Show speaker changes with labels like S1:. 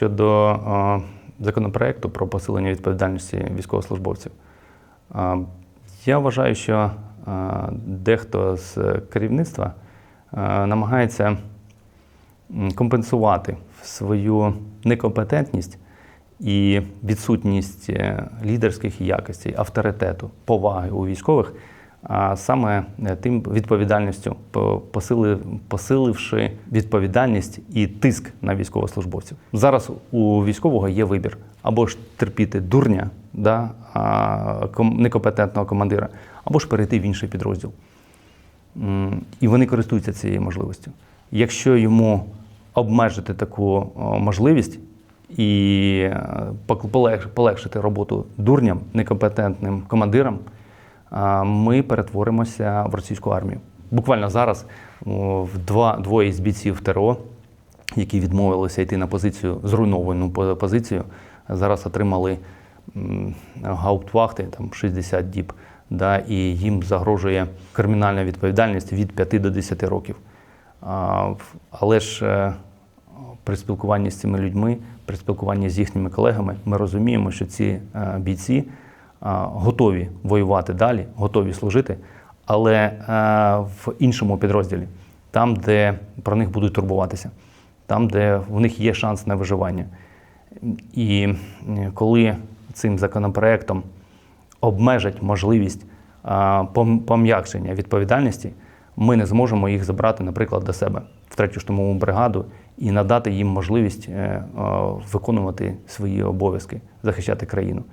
S1: щодо законопроекту про посилення відповідальності військовослужбовців. Я вважаю, що дехто з керівництва намагається компенсувати свою некомпетентність і відсутність е, лідерських якостей, авторитету, поваги у військових, а саме е, тим відповідальністю, посиливши відповідальність і тиск на військовослужбовців. Зараз у військового є вибір або ж терпіти дурня, да, некомпетентного командира, або ж перейти в інший підрозділ. І вони користуються цією можливістю. Якщо йому обмежити таку можливість і е, полегшити роботу дурням, некомпетентним командирам, ми перетворимося в російську армію. Буквально зараз в два, двоє з бійців ТРО, які відмовилися йти на позицію, зруйновану позицію, зараз отримали гауптвахти там 60 діб, да, і їм загрожує кримінальна відповідальність від 5 до 10 років. Але ж е, при спілкуванні з цими людьми, при спілкуванні з їхніми колегами, ми розуміємо, що ці е, бійці готові воювати далі, готові служити, але е, в іншому підрозділі, там, де про них будуть турбуватися, там, де в них є шанс на виживання. І коли цим законопроектом обмежать можливість пом'якшення відповідальності, ми не зможемо їх забрати, наприклад, до себе в третю штурмову бригаду і надати їм можливість е, виконувати свої обов'язки, захищати країну.